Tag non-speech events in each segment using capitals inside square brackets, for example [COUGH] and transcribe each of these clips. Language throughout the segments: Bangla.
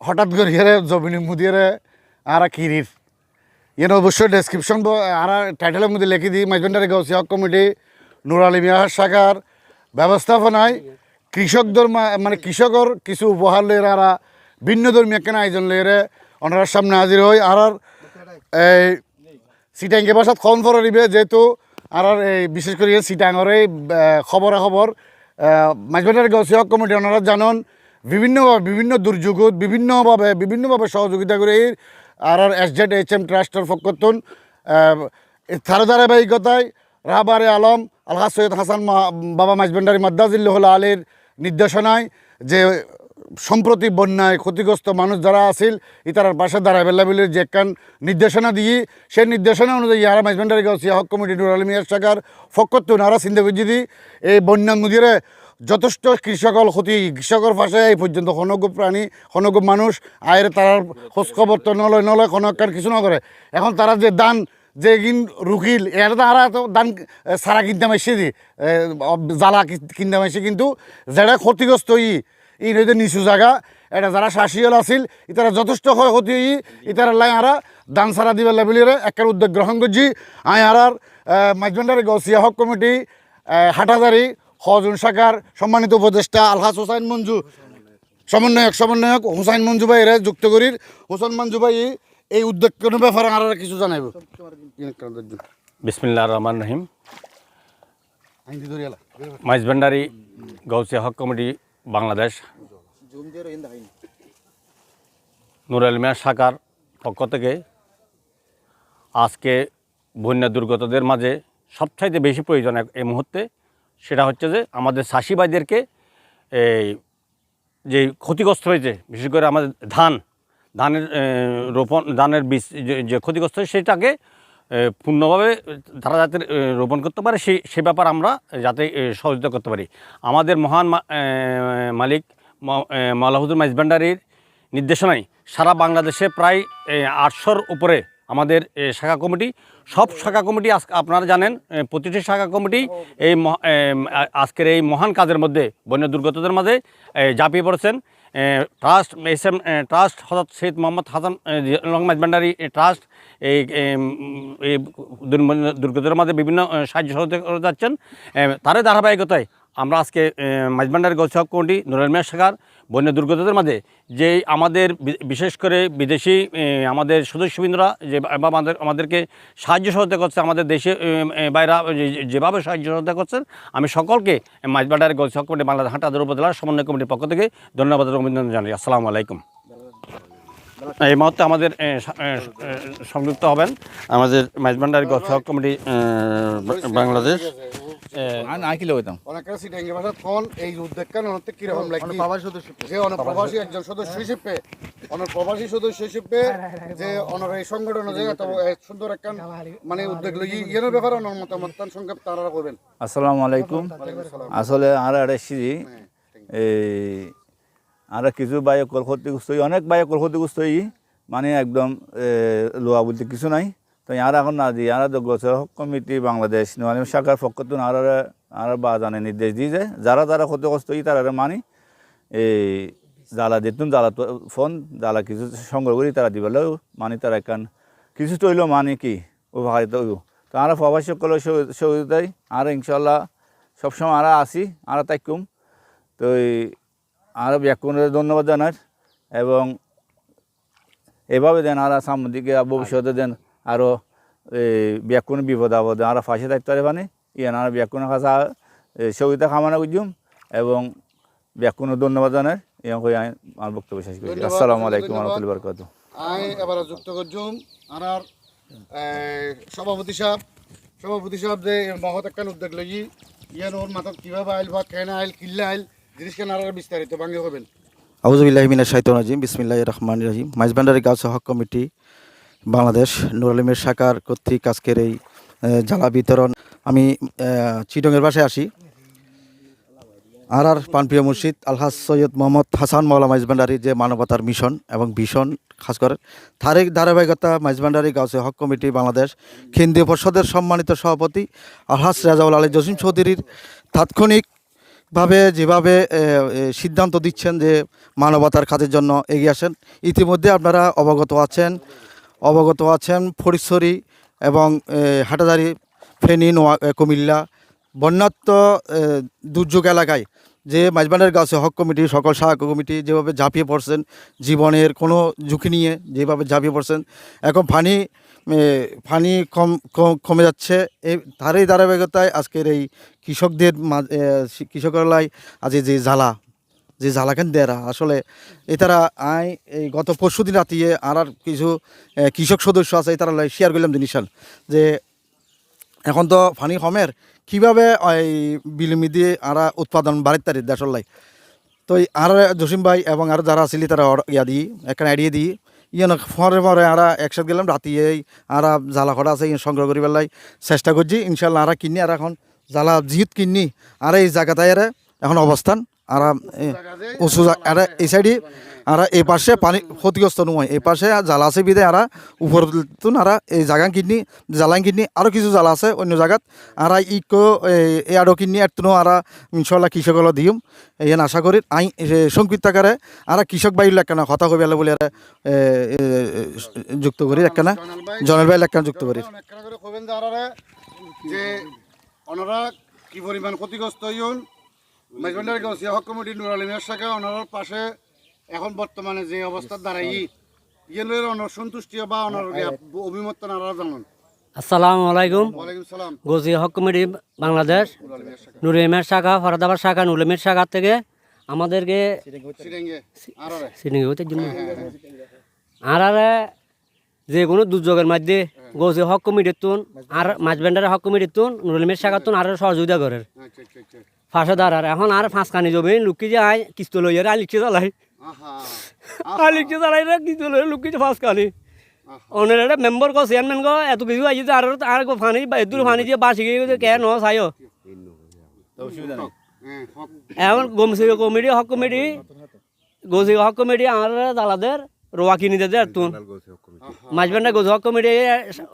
হঠাৎ করে হেরে জবিনী মুদিরে আর কিরির ইয়ে অবশ্যই ডেসক্রিপশন আর টাইটেলের মধ্যে লিখে দিই মাইজবেন্ডারি গৌসিয়া কমিটি নুর আলী মিয়া শাখার ব্যবস্থাপনায় কৃষকদের মানে কৃষকর কিছু উপহার লইয়ে আর ভিন্ন ধর্মীয় কেন আয়োজন লইয়ে ওনার সামনে হাজির হই। আর এই সিটাঙ্গে ভাষাত খন ফর দিবে যেহেতু আর এই বিশেষ করে সিটাঙর এই খবরে খবর মাঝবাটার গৌসিয়া কমিটি ওনারা জানন। বিভিন্নভাবে, বিভিন্ন দুর্যোগত, বিভিন্নভাবে বিভিন্নভাবে সহযোগিতা করে আর আর এস জেড এইচ এম ট্রাস্টের পক্ষতুন তার ধারাবাহিকতায় রাহবারে আলম আলহা সৈয়দ হাসান বাবা মাঝবান্ডারি মাদ্দাজিল্লাহুল আলীর নির্দেশনায় যে সম্প্রতি বন্যায় ক্ষতিগ্রস্ত মানুষ যারা আছিল ইতারার পাশে দাঁড়ায়। বেল্লাবিলের যে একখান নির্দেশনা দিয়ে, সেই নির্দেশনা অনুযায়ী ইয়ারা মাইজবান্ডারি গাউসিয়া হক কমিটি নুর আলম ইয়ার শাখার ফকত্তু নারা সিন্ধে বুঝি এই বন্যা নদীরে যথেষ্ট কৃষকল ক্ষতি কৃষকর পাশে এই পর্যন্ত হনগ প্রাণী হনগ মানুষ আয়ের তারার খোঁজখবর তো নলয় নলয় একখান কিছু নকরে এখন তারা যে দান, যে কিন রুকিল এটা তো আর তো দান সারা কিনতে মাইছে দি জ্বালা কিনতে মাইছে কিন্তু যেটা ক্ষতিগ্রস্ত ই ই নদীতে নিচু জায়গা এটা যারা শাসিয়াল আছিল ইতারা যথেষ্ট ক্ষয়ক্ষতি ই ইতারা লাই আরা দান সারা দিবে লেবেলিরে একটা উদ্যোগ গ্রহণ করছি আই আর আর মাইজবান্ডারি গৌসিয়া হক কমিটি হাটাজারি হজন শাখার সম্মানিত উপদেষ্টা আলহাস হোসাইন মঞ্জু সমন্বয়ক সমন্বয়ক হুসাইন মঞ্জু ভাই এরা যুক্ত করির। হোসেন মঞ্জু ভাই এই উদ্যোগ কোনো ব্যাপারে আর কিছু জানাইব? বিসমিল্লা রহমান রহিম। মাইজভান্ডারি গৌসিয়া হক কমিটি বাংলাদেশ। নুর আলমিয়া শাখার পক্ষ থেকে আজকে বন্যা দুর্গতদের মাঝে সবচাইতে বেশি প্রয়োজন এক- এই মুহূর্তে সেটা হচ্ছে যে আমাদের চাষিবাইদেরকে এই যে ক্ষতিগ্রস্ত হয়েছে, বিশেষ করে আমাদের ধান, ধানের রোপণ, ধানের বীজ যে- ক্ষতিগ্রস্ত হয়েছে সেটাকে পূর্ণভাবে তারা যাতে রোপণ করতে পারে সেই সে ব্যাপার আমরা যাতে সহযোগিতা করতে পারি। আমাদের মহান মালিক মালাহুদুর মাইজভান্ডারির নির্দেশনায় সারা বাংলাদেশে প্রায় আটশোর উপরে আমাদের শাখা কমিটি। সব শাখা কমিটি আপনারা জানেন প্রতিটি শাখা কমিটি এই আজকের এই মহান কাজের মধ্যে, বন্য দুর্গতদের মাঝে ঝাঁপিয়ে পড়েছেন। Trust S M trust Hazrat Syed Mohammad Hasan লংমাজ Bhandari trust এই দুর্গতদের মাঝে বিভিন্ন সাহায্য সহযোগিতা যাচ্ছেন। তারই ধারাবাহিকতায় আমরা আজকে মাঝবান্ডার গৌসহক কমিটি, নুরাল মিয়া শাখার বন্য দুর্গতদের মাঝে যে আমাদের বিশেষ করে বিদেশি আমাদের সদস্যবৃন্দরা যে আমাদের, আমাদেরকে সাহায্য সহযোগিতা করছে, আমাদের দেশে বাইরা যেভাবে সাহায্য সহযোগিতা করছেন আমি সকলকে মাঝবান্ডার গৌসহক কমিটি বাংলাদেশ হাটাদের উপজেলার সমন্বয় কমিটির পক্ষ থেকে ধন্যবাদ অভিনন্দন জানাই। আসসালামু আলাইকুম। এই মুহূর্তে আমাদের সংযুক্ত হবেন আমাদের মাঝবান্ডার গৌসহক কমিটি বাংলাদেশ। হইতাম। অনেকের সিটাঙ্গি ভাষাত কোন এই উদ্যোগ কেন অনেক কীরকম লাগি প্রবাসী সদস্য। যে অনপ্রবাসী একজন সদস্য হিসেবে অনপ্রবাসী সদস্য হিসেবে যে অনর এই সংগঠন যে এত সুন্দর মানে উদ্যোগ লই ইয়ের ব্যাপারে অনর মতামত তার সংক্ষেপ তারা করবেন। আসসালামু আলাইকুম। আসলে আর আর এই আর কিছু বায়কর ক্ষতিগ্রস্ত হই, অনেক বায়কর ক্ষতিগ্রস্ত হই মানে একদম লোয়া বলতে কিছু নাই। তো আর এখন না দিই আর গোচর কমিটি বাংলাদেশ নোয়ালিম শাখার পক্ষ তো আর আর বা জানে নির্দেশ দিয়ে যায় যারা যারা ক্ষতিগ্রস্ত হই তারা মানি, এই জ্বালা দিতুন জ্বালা ফোন, জ্বালা কিছু সংগ্রহ করি তারা দিবেলেও মানি তারা একান কিছু তৈল মানে কি, উপকারিত তো আমরা প্রবাসী সকলের সহ- সহযোগিতায় আর ইনশাল্লাহ সবসময় আমরা আসি আমরা তাইকুম তো আরও ব্যাকুণের ধন্যবাদ জানার, এবং এভাবে দেন আর সামনের দিকে ভবিষ্যতে দেন আরও এই ব্যাকুণ বিপদ আপদে আমরা ফাঁসে থাকতে পারে মানে? ইয়ান আর ব্যাকুণের কাছে এই সহযোগিতা কামনা করছুম এবং ব্যাকুণের ধন্যবাদ জানার এবং কই আমি আমার বক্তব্য শেষ করি। আসসালামু আলাইকুম। রহমতুল্লাহ বরকাত আই এবার যুক্ত করছুম আর আর সভাপতি সাহেব সভাপতি সাহেব যে মহৎ একটা উদ্যোগ লই ইয়ান ওর মাথাত কীভাবে আইল বা কেন আইল কিল্লা আইল জিনিস কেন আর বিস্তারিত ভাঙে হবেন আউজুবিল্লাহিমিনা শাহিদ রাজিম বিসমিল্লাহ রহমান রাজিম মাইজবান্ডারি গাছ হক কমিটি বাংলাদেশ নুর আলমের শাখার কর্তৃক আজকের এই জ্বালা বিতরণ। আমি চিটংয়ের বাসায় আসি। আর আর পানপ্রিয় মুর্শিদ আলহাজ সৈয়দ মোহাম্মদ হাসান মাওলা মাইজবান্ডারির যে মানবতার মিশন এবং ভীষণ, খাস করে তারই ধারাবাহিকতা মাইজবান্ডারি গাছে হক কমিটি বাংলাদেশ কেন্দ্রীয় পর্ষদের সম্মানিত সভাপতি আলহাজ রাজাউল আলী জসিম চৌধুরীর তাৎক্ষণিক সার্বিকভাবে যেভাবে সিদ্ধান্ত দিচ্ছেন যে মানবতার কাজের জন্য এগিয়ে আসেন, ইতিমধ্যে আপনারা অবগত আছেন। অবগত আছেন ফরিশ্বরী এবং হাটাদারি ফেনী, নোয়া কুমিল্লা। বন্যাত্ম দুর্যোগ এলাকায় যে মাইজবানের গাছে হক কমিটি, সকল সহায়ক কমিটি যেভাবে ঝাঁপিয়ে পড়ছেন, জীবনের কোনো ঝুঁকি নিয়ে যেভাবে ঝাঁপিয়ে পড়ছেন, এখন ফানি ফানি কম, কম- যাচ্ছে। এই তারই ধারাবাহিকতায় আজকের এই কৃষকদের কৃষকরাই আজ যে জ্বালা। যে জ্বালাকেন দেরা আসলে এতারা আই, এই গত পরশু দিন রাতিয়ে আর আর কিছু কৃষক সদস্য আছে তারা শেয়ার করলাম জিনিসান যে এখন তো ফানি কমের কীভাবে এই বিলমি দিয়ে আরা উৎপাদন বাড়ির তারি দেশের লাই। তো আর জসিম ভাই এবং আর যারা আসিলি তারা ইয়া দিই একটা আইডিয়া দিই ইয়ে পরে পরে আরা একসাথে গেলাম, রাতি এই আরা জ্বালা করা আছে সংগ্রহ করি পেলাই চেষ্টা করছি ইনশাল্লাহ আরা কিনি আর এখন জ্বালা জিত কিনি আর এই জায়গাটায় এখন অবস্থান। আর উঁচু আর, এই সাইডে আর, এই পাশে পানি ক্ষতিগ্রস্ত নয়। এই পাশে জ্বালা আছে বিদে আর, উপর তুন আর, এই জায়গা কিনি জ্বালান কিনি আরও কিছু জ্বালা আছে অন্য জায়গাত আর, ইকো এই আরও কিনি আর তুনো আর ইনশাল্লাহ কৃষকগুলো দিম। এই আশা করি, আই সংকৃত আকারে আর কৃষক বাইর লেখানা কথা কবি বলে আর যুক্ত করি একখানা জনের ভাই লেখানা যুক্ত করি। একখানা যে ওনারা কি পরিমাণ ক্ষতিগ্রস্ত হইন মেজবান্ডার গাউসিয়া হক কমিটি নুর আলমের শাখা ওনার পাশে এখন বর্তমানে যে অবস্থার দাঁড়াই অনর সন্তুষ্টি বা অনর অভিমত নারা জানান আসসালামু আলাইকুম। ওয়ালাইকুম সালাম। গজি হক কমিটি বাংলাদেশ নুর আলমের শাখা। ফরাদাবাদ শাখা নুলেমের শাখা থেকে আমাদেরকে আরারে সিনিং হইতে জন্য। আর আর যে কোনো দুর্যোগের মধ্যে গজি হক কমিটির তুন আর মাঝবেন্ডারের হক কমিটির তুন নুরুলেমের শাখা তুন আর সহযোগিতা করে। আচ্ছা আচ্ছা আচ্ছা। ফাঁসে দাঁড়ার এখন আর ফাঁসকানি জমি লুকি যে আয় কিস্ত লইয়ার আলিখছে চালাই আহা আলিখছে চালাই রে কিস্ত লই লুকিছে ফাঁসকানি অনের একটা মেম্বার কো চেয়ারম্যান কো এত কিছু আইছে যে আর আর ফানি এদুর ফানি দিয়ে বাসি গিয়ে কে ন হক এখন গমসি কমিটি হক কমিটি গজি হক কমিটি আমার দালাদের রোয়া কিনি দে তুন মাঝবান্ডা গজি হক কমিটি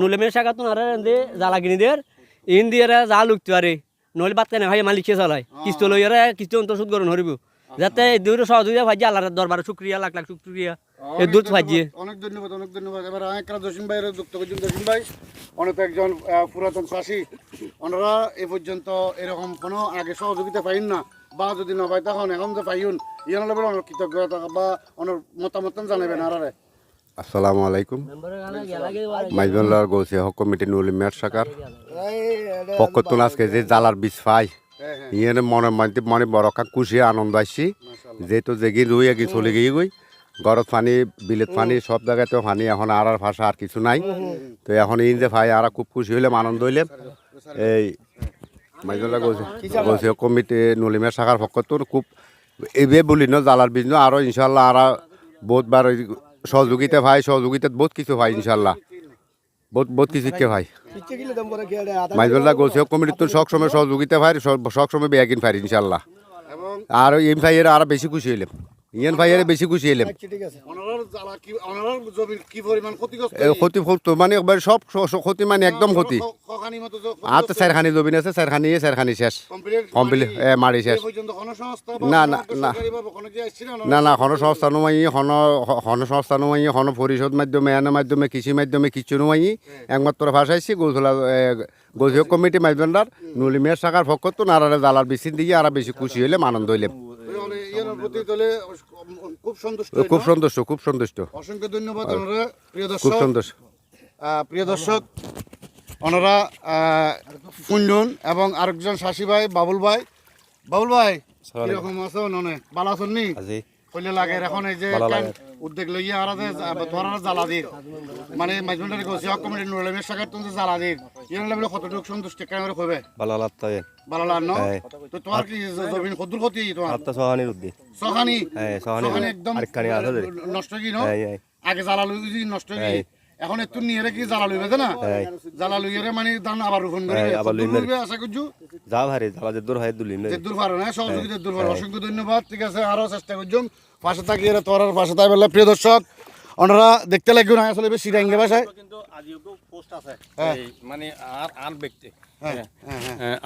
নুলেমের শাখা তুন আর জ্বালা কিনি দের ইন দিয়ে যা লুকতে পারে। নইলে বাদ কেন ভাই মালিক চালাই কিস্ত লইয়ারে কিস্ত অন্ত সুদ গ্রহণ হরিব যাতে দূর সহযোগিতা ভাজি আল্লাহর দরবারে শুক্রিয়া লাখ লাখ শুক্রিয়া এ দূর ভাজিয়ে অনেক ধন্যবাদ অনেক ধন্যবাদ এবার একটা জসিম ভাইয়ের যুক্ত করছেন জসিম ভাই অনেক একজন পুরাতন চাষি। ওনারা এ পর্যন্ত এরকম কোনো আগে সহযোগিতা পাইন না। বা যদি না পাই তখন এখন যে পাইন ইয়ান অনেক কৃতজ্ঞতা বা অনেক মতামত জানাবেন আরারে আসসালামু আলাইকুম। মাইজবান্লার গৌসিয়া হক কমিটি নুলি মেয়ার সাকার পক্ষতুন আজকে যে জালার বীজ পাই ইয়ে মনে মনে মনে বড় কা খুশি, আনন্দ আসছি। যেহেতু জেগি রুই, এগি চলে গিয়ে গই। গরত পানি, বিলেত পানি, সব জায়গাতে পানি, এখন আর আর ভাষা আর কিছু নাই। তো এখন ইন যে ভাই, আর খুব খুশি হইলাম, আনন্দ হইলাম। এই মাইজবান্লা গৌসিয়া কমিটি নলিমের শাখার পক্ষতুন খুব এবে বলি ন জালার বীজ ন। আরও ইনশাল্লাহ আর বহুতবার সহযোগিতা ভাই, সহযোগিতা বহুত কিছু ভাই ইনশাল্লাহ বহুত বহুত কিছু কে ভাই। মাইজবাল্লা গোলসেও কমিটির তো সব সময় সহযোগিতা ভাই সবসময় বেয়াকিন ভাই ইনশাল্লাহ আর এম ভাইয়ের আর বেশি খুশি হইলাম ইয়ান ভাইয়ের বেশি খুশি হইলাম। ওনার জ্বালা কি ওনার জমির কি পরিমাণ ক্ষতিগ্রস্ত এ ক্ষতি মানে একবার সব ক্ষতি মানে একদম ক্ষতি। আর তো চারখানি জমিন আছে চারখানি চারখানি শেষ। কমপ্লিট মারি শেষ। না, না, না। না না হন সংস্থা নমাই হন হন সংস্থা নমাই হন পরিষদ মাধ্যমে এনের মাধ্যমে কৃষি মাধ্যমে কিছু নমাই একমাত্র ভাষাইছি গোলধুলা গোলধুলা কমিটি মাইজবান্ডার নুলিমিয়ার শাখার পক্ষ তো নারারে জালার বেশি দিয়ে আর বেশি খুশি হইলাম আনন্দ হইলাম। প্রতি তাহলে খুব সন্তুষ্ট খুব সন্তুষ্ট খুব সন্তুষ্ট। অসংখ্য ধন্যবাদ ওনারা। প্রিয় খুব দর্শক সন্তুষ্ট। প্রিয় দর্শক ওনারা কুঞ্জন এবং আরেকজন শাসি ভাই বাবুল ভাই। বাবুল ভাই কীরকম আছো ননে ভালো আছেন নি? কইলে লাগে এখন এই যে উদ্যোগ লইয়া আর ধরার জ্বালা দির মানে মাঝমন্ডারি গেছে হক কমিটি নুরলেমের সাগর তুমি জ্বালা দির ইয়ার লেভেলে কতটুকু সন্তুষ্ট কেন হবে ভালো লাগতাই ভালো লাগ ন? তো তোমার কি জমিন কদ্দুর ক্ষতি তোমার? আত্মা সহানির উদ্দি সহানি? হ্যাঁ, সহানি একদম আরেকখানি আছে নষ্ট কি ন? হ্যাঁ, হ্যাঁ। আগে জ্বালালু নষ্ট কি? হ্যাঁ। এখন একটু নিয়ে রেখে জ্বালা লইবে না। জ্বালা লইয়ে মানে ধান আবার রোপণ করবে আবার লইবে। লইবে আশা করছ যা ভারে জ্বালা যে দূর হয় দুলিম যে দূর পারে না সহযোগিতা দূর পারে অসংখ্য ধন্যবাদ ঠিক আছে আরও চেষ্টা করছ পাশে থাকিয়ে তোরার পাশে তাই বললে প্রিয় দর্শক ওনারা দেখতে লাগবে না আসলে বেশি ডাঙ্গে ভাষায় কিন্তু আজিও পোস্ট আছে হ্যাঁ। মানে আর আর ব্যক্তি।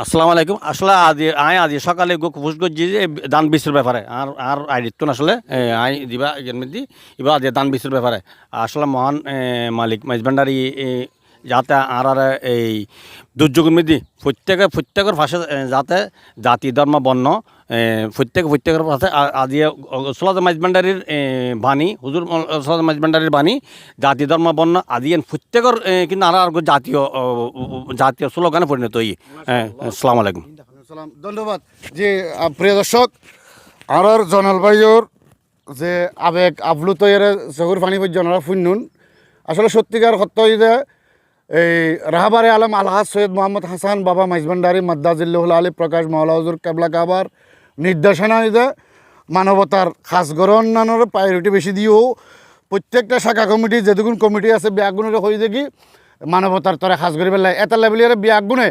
আসসালামু আলাইকুম। আসলে আদি আই আজ সকালে গো পোস্ট করছি যে দান বিসের ব্যাপারে। আর আর আইডিত আসলে। আই দিবা দি এবার আজ দান বিসের ব্যাপারে। আসলে মহান মালিক মাইজবান্ডারি যাতে আর আর এই দুর্যোগের মধ্যে প্রত্যেকে প্রত্যেকের ভাষা যাতে জাতি ধর্ম, বর্ণ প্রত্যেক প্রত্যেকের ভাষা আজি সোলাদ মাইজবান্ডারির বাণী, হুজুর সোলাদ মাইজবান্ডারির বাণী, জাতি ধর্ম, বর্ণ আদি প্রত্যেকের কিন্তু আর জাতীয় জাতীয় স্লোগানে পরিণত হই। আসসালামু আলাইকুম। সালাম ধন্যবাদ। যে প্রিয় দর্শক আর জনালবাইয়র যে আবেগ আবলুত এর চকুর পানি পর্যন্ত ফুন্নুন আসলে সত্যিকার সত্য যে এই রাহাবারে আলম আলহাজ সৈয়দ মোহাম্মদ হাসান, বাবা মাইজবান্ডারি মাদ্দাজিল্লাহুল আলী প্রকাশ মাওলা হজুর, কেবলা কাবার নির্দেশনা যে মানবতার খাস গড় অন্যান্যর প্রায়োরিটি বেশি দিয়েও প্রত্যেকটা শাখা কমিটি যেটুকুন কমিটি আছে ব্যাগুণের হয়ে দেখি মানবতার তরে খাস করি পেলাই এটা লেভেলের ব্যাগুণে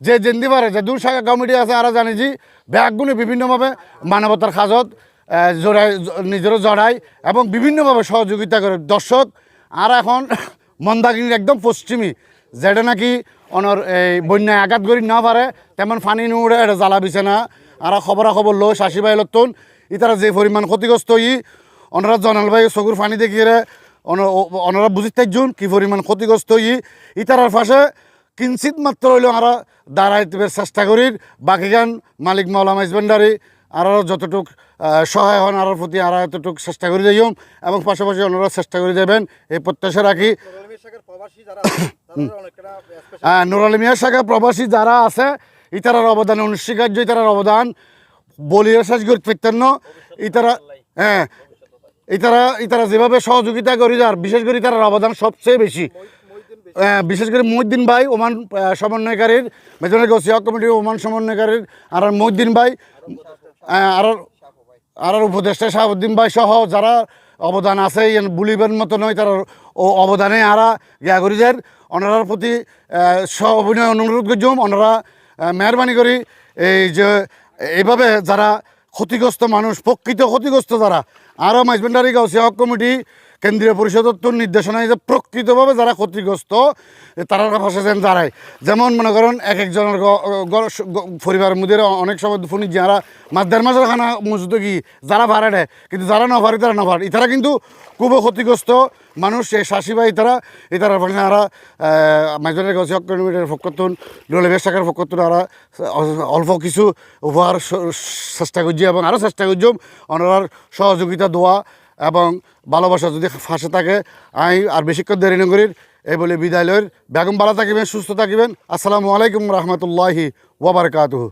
যে জেন্দি পারে, যে দূর শাখা কমিটি আছে, আর জানি যে ব্যাগুণে বিভিন্নভাবে মানবতার খাজত জড়াই নিজেরও জড়াই এবং বিভিন্নভাবে সহযোগিতা করে। দর্শক, আর এখন মন্দাকিনীর একদম পশ্চিমী। যেটা নাকি অনর এই বন্যায় আঘাত করি না পারে, তেমন ফানি নুড়ে এটা জ্বালা বিছে না। আর খবরা খবর লো শাশি ভাই লতুন ইতারা যে পরিমাণ ক্ষতিগ্রস্ত ই ওনারা জনাল ভাই চকুর পানি দেখিয়ে ওনারা বুঝি থাকছুন কি পরিমাণ ক্ষতিগ্রস্ত ই। ইতারার পাশে কিঞ্চিত মাত্র হইলেও আমরা দাঁড়াইতে চেষ্টা করি, বাকি গান মালিক মাওলা মাইজবান্ডারি আর যতটুক সহায় হন আর প্রতি আর এতটুক চেষ্টা করে যাইম এবং পাশাপাশি ওনারা চেষ্টা করে যাবেন এই প্রত্যাশা রাখি। [COUGHS] হ্যাঁ নুরালি মিয়া শাখা প্রবাসী যারা আছে ইতারার অবদান অনস্বীকার্য ইতারার অবদান বলিয়া শেষ পেতেন ইতারা হ্যাঁ ইতারা ইতারা যেভাবে সহযোগিতা করি যার বিশেষ করে ইতারার অবদান সবচেয়ে বেশি। আহ, বিশেষ করে মহিদ্দিন ভাই ওমান সমন্বয়কারীর মেজনের গসিয়া কমিটির ওমান সমন্বয়কারীর আর মহিদ্দিন ভাই আর আর উপদেষ্টা শাহাবুদ্দিন ভাই সহ যারা অবদান আছে বলিবেন মতো নয়, তার অবদানে আরা যার ওনারার প্রতি স্ব অভিনয় অনুরোধ করছুম ওনারা মেহরবানি করি। এই যে, এইভাবে যারা ক্ষতিগ্রস্ত মানুষ, প্রকৃত ক্ষতিগ্রস্ত যারা আরও মাইজবেন্ডারি গাউসিয়া হক কমিটি কেন্দ্রীয় পরিষদত্ব নির্দেশনায় যে প্রকৃতভাবে যারা ক্ষতিগ্রস্ত তারা পাশে যেন দাঁড়ায়। যেমন মনে করেন এক একজনের পরিবারের মধ্যে অনেক সময় ফোন যারা মাস দেড় মাসের খানা মজুদ কি, যারা ভাড়া দেয় কিন্তু যারা না তারা না পারে ইতারা কিন্তু খুব ক্ষতিগ্রস্ত মানুষ এই শাসি বা ইতারা ইতারা আরা মাইজনের গছি কিলোমিটার ফকতুন ডলেবের শাখার ফকতুন আরা অল্প কিছু উপহার চেষ্টা করছি এবং আরও চেষ্টা করছি ওনার সহযোগিতা দেওয়া এবং ভালোবাসা যদি ফাঁসে থাকে, আমি আর বেশিক্ষণ দেরি নগরীর এই বলে বিদায় লয়ের বেগম ভালো থাকিবেন, সুস্থ থাকিবেন। আসসালামু আলাইকুম রহমতুল্লাহি ওবরকাতুহ